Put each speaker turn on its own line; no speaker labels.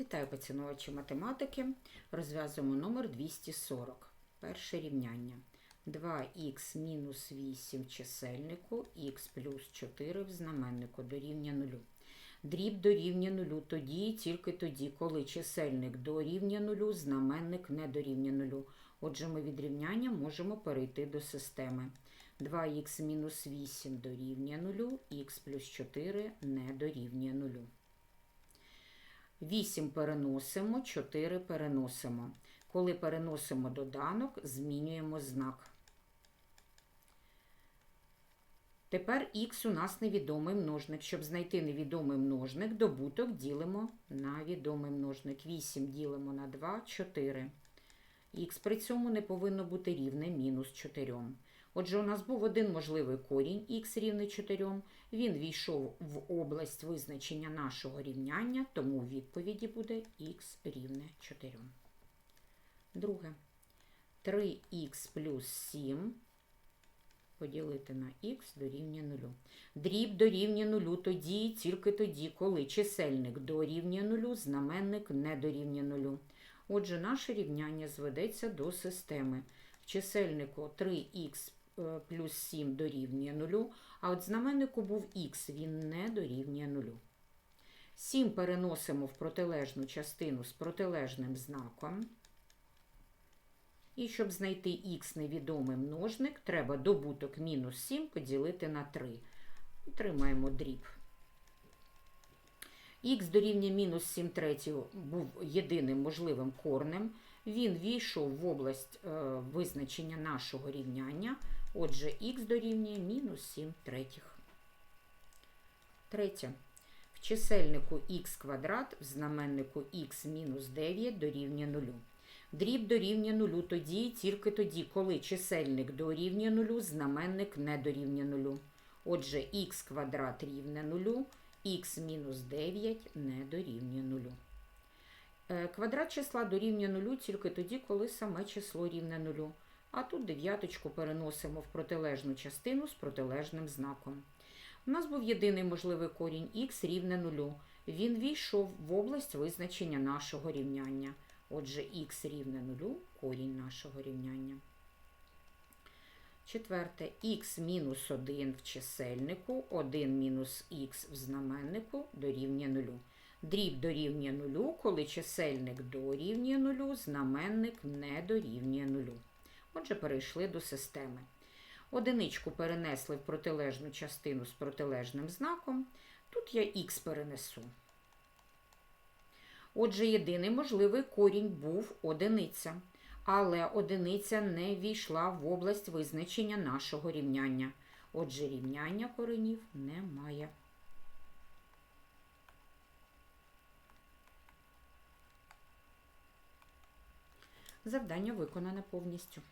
Вітаю поціновувачі математики. Розв'язуємо номер 240. Перше рівняння. 2х мінус 8 в чисельнику, х плюс 4 в знаменнику дорівнює 0. Дріб дорівнює 0 тоді і тільки тоді, коли чисельник дорівнює 0, знаменник не дорівнює 0. Отже, ми від рівняння можемо перейти до системи. 2х мінус 8 дорівнює 0, х плюс 4 не дорівнює 0. 8 переносимо, 4 переносимо. Коли переносимо доданок, змінюємо знак. Тепер х у нас невідомий множник. Щоб знайти невідомий множник, добуток ділимо на відомий множник. 8 ділимо на 2, 4. Х при цьому не повинно бути рівне мінус 4. Отже, у нас був один можливий корінь х рівний 4. Він війшов в область визначення нашого рівняння, тому у відповіді буде х рівне 4. Друге. 3х плюс 7 поділити на х дорівнює 0. Дріб дорівнює 0 тоді тільки тоді, коли чисельник дорівнює 0, знаменник не дорівнює 0. Отже, наше рівняння зведеться до системи. В чисельнику 3х е, плюс 7 дорівнює 0, а от знаменнику був х, він не дорівнює 0. 7 переносимо в протилежну частину з протилежним знаком. І щоб знайти х невідомий множник, треба добуток мінус 7 поділити на 3. Отримаємо дріб. Х дорівнює мінус 7 третів був єдиним можливим корнем. Він війшов в область е, визначення нашого рівняння. Отже, х дорівнює мінус 7 третіх. Третє. В чисельнику х квадрат, в знаменнику х мінус 9 дорівнює 0. Дріб дорівнює 0 тоді тільки тоді, коли чисельник дорівнює 0, знаменник не дорівнює 0. Отже, х квадрат рівне 0, х мінус 9 не дорівнює 0. Е, Квадрат числа дорівнює 0 тільки тоді, коли саме число рівне 0. А тут дев'яточку переносимо в протилежну частину з протилежним знаком. У нас був єдиний можливий корінь х рівне 0. Він війшов в область визначення нашого рівняння. Отже, х рівне 0 корінь нашого рівняння. Четверте, х мінус 1 в чисельнику, 1 мінус х в знаменнику дорівнює 0. Дріб дорівнює 0, коли чисельник дорівнює 0, знаменник не дорівнює 0. Отже, перейшли до системи. Одиничку перенесли в протилежну частину з протилежним знаком. Тут я х перенесу. Отже, єдиний можливий корінь був одиниця, але одиниця не війшла в область визначення нашого рівняння. Отже, рівняння коренів немає. Завдання виконане повністю.